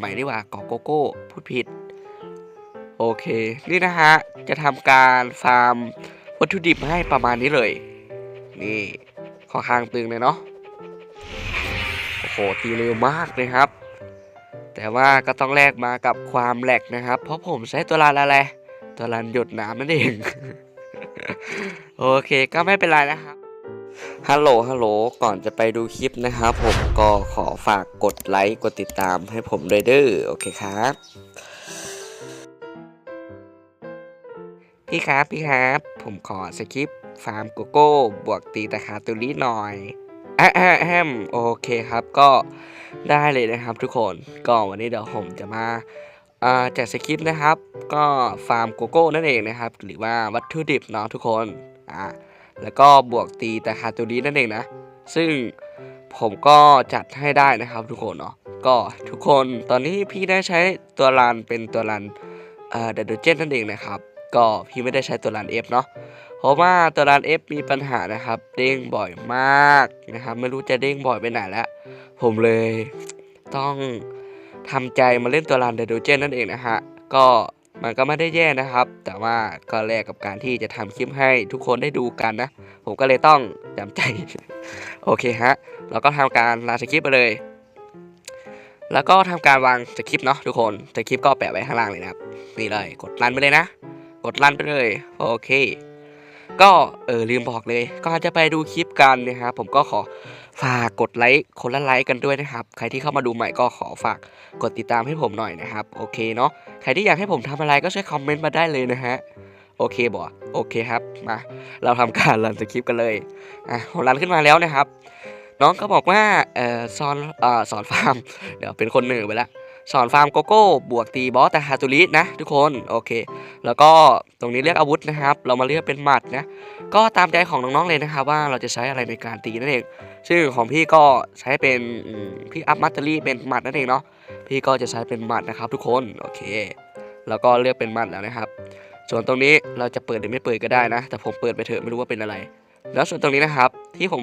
ใหม่ดีกว่าเกาะโกโก้ พูดผิด โอเค นี่นะฮะ จะทำการฟาร์มวัตถุดิบให้ประมาณนี้เลย นี่ขอคางตึงเลยเนาะ โอ้โห ตีเร็วมากเลยครับ แต่ว่าก็ต้องแลกมากับความแหลกนะครับ เพราะผมใช้ตัวรันอะไร ตัวรันหยดน้ำนั่นเอง โอเค ก็ไม่เป็นไรนะครับ ฮัลโหล ฮัลโหล ก่อนจะไปดูคลิปนะครับผมก็ขอฝากกดไลค์ กดติดตามให้ผมด้วยเด้อ โอเคครับ พี่ครับ พี่ครับ ผมขอสคริปฟาร์มโกโก้ บวกตีตะขาตุลีหน่อยอะอะแฮมโอเคครับ ก็ได้เลยนะครับทุกคน ก็วันนี้เดี๋ยวผมจะมาอ่าจัดสคริปต์นะครับ ก็ฟาร์มโกโก้นั่นเองนะครับ หรือว่าวัตถุดิบเนาะทุกคน อ่า แล้วก็บวกตีแต่คาตูรีนั่นเองนะ ซึ่งผมก็จัดให้ได้นะครับทุกคนเนาะก็ทุกคนตอนนี้พี่ได้ใช้ตัวรันเป็นตัวรันเอ่อเดดเจนนั่นเองนะครับ ก็พี่ไม่ได้ใช้ตัวรัน F เนาะเพราะว่าตัวรัน F มีปัญหานะครับ เด้งบ่อยมากนะครับ ไม่รู้จะเด้งบ่อยไปไหนแล้ว ผมเลยต้องทำใจมาเล่นตัวรันเดดเจนนั่นเองนะฮะก็ มันก็ไม่ได้แย่นะครับ แต่ว่าก็แลกกับการที่จะทำคลิปให้ทุกคนได้ดูกันนะ ผมก็เลยต้องจำใจ โอเคฮะ เราก็ทำการลาสคริปไปเลย แล้วก็ทำการวางสคริปเนาะทุกคนสคริปก็แปะไว้ข้างล่างเลยนะครับ นี่เลย กดรันไปเลยนะ กดรันไปเลย โอเค ก็เออลืมบอกเลยก็จะไปดูคลิปกันนะครับผมก็ขอฝากกดไลค์คนละไลค์กันด้วยนะครับ ใครที่เข้ามาดูใหม่ก็ขอฝากกดติดตามให้ผมหน่อยนะครับ โอเคเนาะใครที่อยากให้ผมทำอะไรก็ช่วยคอมเมนต์มาได้เลยนะฮะโอเคบอโอเคครับมาเราทำการรันสคริปต์กันเลยอะผมรันขึ้นมาแล้วนะครับ น้องก็บอกว่าเออสอนเออสอนฟาร์มเดี๋ยวเป็นคนเหนือไปละ สอนฟาร์มโกโก้บวกตีบอสแต่ฮาตูรินะทุกคนโอเค แล้วก็ตรงนี้เลือกอาวุธนะครับ เรามาเลือกเป็นหมัดนะก็ตามใจของน้องๆเลยนะครับ ว่าเราจะใช้อะไรในการตีนั่นเองซึ่งของพี่ก็ใช้เป็นพี่อัพมัตเตอรี่เป็นหมัดนั่นเองเนาะพี่ก็จะใช้เป็นหมัดนะครับ ทุกคนโอเคแล้วก็เลือกเป็นหมัดแล้วนะครับ ส่วนตรงนี้เราจะเปิดหรือไม่เปิดก็ได้นะ แต่ผมเปิดไปเถอะไม่รู้ว่าเป็นอะไร แล้วส่วนตรงนี้นะครับที่ผม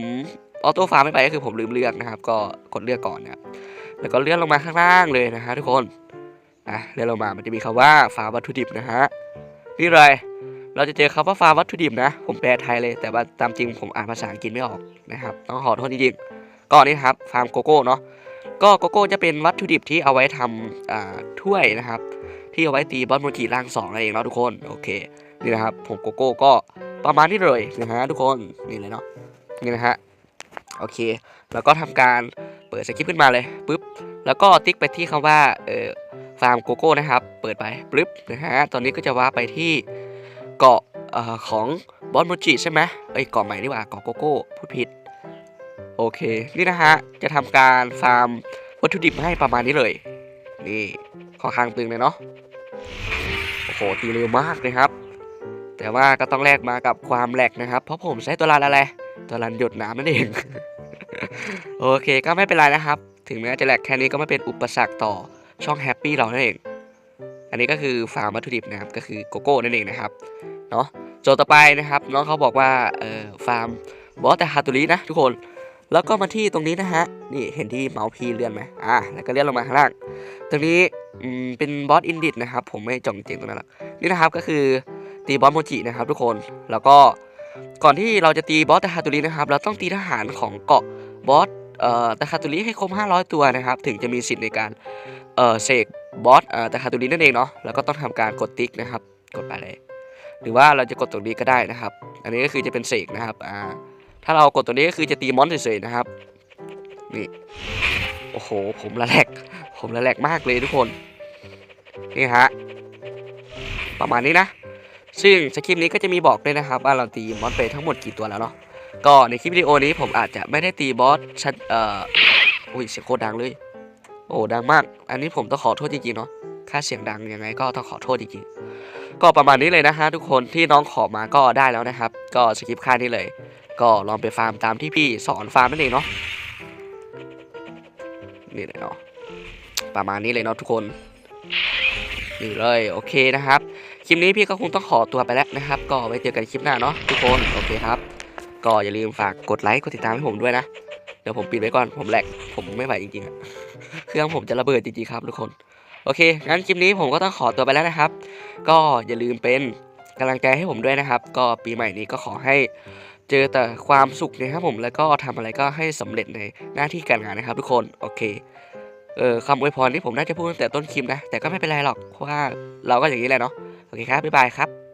ออโต้ฟาร์มไม่ไปก็คือผมลืมเลือกนะครับ ก็กดเลือกก่อนนะครับ แล้วก็เลื่อนลงมาข้างล่างเลยนะฮะทุกคนอะเลื่อนลงมามันจะมีคำว่าฟาวัตถุดิบนะฮะนี่เลยเราจะเจอคำว่าฟาวัตถุดิบนะ ผมแปลไทยเลย แต่ว่าตามจริงผมอ่านภาษาอังกฤษไม่ออกนะครับต้องขอโทษจริงๆก็นี่ครับฟาร์มโกโก้เนาะก็โกโก้จะเป็นวัตถุดิบที่เอาไว้ทำอ่าถ้วยนะครับ ที่เอาไว้ตีบอสโมจิร่างสองนั่นเองเนาะทุกคนโอเคนี่นะครับผมโกโก้ก็ประมาณนี้เลยนะฮะทุกคนนี่เลยเนาะนี่นะฮะโอเค แล้วก็ทำการ เปิดสคริปต์ขึ้นมาเลยปุ๊บแล้วก็ติ๊กไปที่คำว่าเออฟาร์มโกโก้นะครับ เปิดไปปุ๊บนะฮะตอนนี้ก็จะว่าไปที่เกาะออของบอสโมจิใช่ไหมเอ้ยเกาะใหม่ดีกว่าเกาะโกโก้พูดผิดโอเคนี่นะฮะจะทำการฟาร์มวัตถุดิบให้ประมาณนี้เลย นี่ขอค้างตึงเลยเนาะโอ้โหตีเร็วมากเลยครับ แต่ว่าก็ต้องแลกมากับความแหลกนะครับ เพราะผมใช้ตัวรันอะไรตัวรันหยดน้ำนั่นเอง โอเคก็ไม่เป็นไรนะครับ ถึงแม้จะแหลกแค่นี้ก็ไม่เป็นอุปสรรคต่อช่องแฮปปี้เรานั่นเอง อันนี้ก็คือฟาร์มวัตถุดิบนะครับก็คือโกโก้นั่นเองนะครับเนาะโจทย์ต่อไปนะครับน้องเขาบอกว่าเอ่อฟาร์มบอสแต่ฮาตุรินะทุกคนแล้วก็มาที่ตรงนี้นะฮะ นี่เห็นที่เมาส์พีเลื่อนไหมอ่า แล้วก็เลื่อนลงมาข้างล่าง ตรงนี้อืมเป็นบอสอินดิตนะครับ ผมไม่จงเจงตรงนั้นหรอก นี่นะครับก็คือตีบอสโมจินะครับทุกคน แล้วก็ก่อนที่เราจะตีบอสแต่ฮาตุรินะครับ เราต้องตีทหารของเกาะ บอสเอ่อต่คาตุริให้ครบ 500 ตัวนะครับ ถึงจะมีสิทธิ์ในการเอ่อเสกบอสเอ่อต่คาตุรินั่นเองเนาะแล้วก็ต้องทำการกดติ๊กนะครับ กดไปเลย หรือว่าเราจะกดตรงนี้ก็ได้นะครับ อันนี้ก็คือจะเป็นเสกนะครับอ่าถ้าเรากดตัวนี้ก็คือจะตีมอนเฉยๆนะครับนี่โอ้โห ผมละแหลกผมละแหลกมากเลยทุกคนนี่ฮะประมาณนี้นะ ซึ่งสคริปต์นี้ก็จะมีบอกด้วยนะครับ ว่าเราตีมอนไปทั้งหมดกี่ตัวแล้วเนาะ ก็ในคลิปวิดีโอนี้ผมอาจจะไม่ได้ตีบอสชัดเอ่ออุ้ยเสียงโคตรดังเลย โอ้ดังมาก อันนี้ผมต้องขอโทษจริงๆเนาะค่าเสียงดังยังไงก็ต้องขอโทษจริงๆก็ประมาณนี้เลยนะฮะทุกคนที่น้องขอมาก็ได้แล้วนะครับ ก็สคริปค่านี้เลย ก็ลองไปฟาร์มตามที่พี่สอนฟาร์มนั่นเองเนาะนี่เลยเนาะประมาณนี้เลยเนาะทุกคนนี่เลยโอเคนะครับ คลิปนี้พี่ก็คงต้องขอตัวไปแล้วนะครับ ก็ไว้เจอกันคลิปหน้าเนาะทุกคนโอเคครับ ก็อย่าลืมฝากกดไลค์กดติดตามให้ผมด้วยนะ เดี๋ยวผมปิดไว้ก่อนผมแหลกผมไม่ไหวจริงๆอะเครื่องผมจะระเบิดจริงๆครับทุกคน โอเค งั้นคลิปนี้ผมก็ต้องขอตัวไปแล้วนะครับ ก็อย่าลืมเป็นกำลังใจให้ผมด้วยนะครับ ก็ปีใหม่นี้ก็ขอให้เจอแต่ความสุขนะครับผมแล้วก็ทำอะไรก็ให้สำเร็จในหน้าที่การงานนะครับ ทุกคนโอเคเออคำอวยพรที่ผมน่าจะพูดตั้งแต่ต้นคลิปนะ แต่ก็ไม่เป็นไรหรอกเพราะว่าเราก็อย่างนี้แหละเนาะโอเคครับบ๊ายบายครับ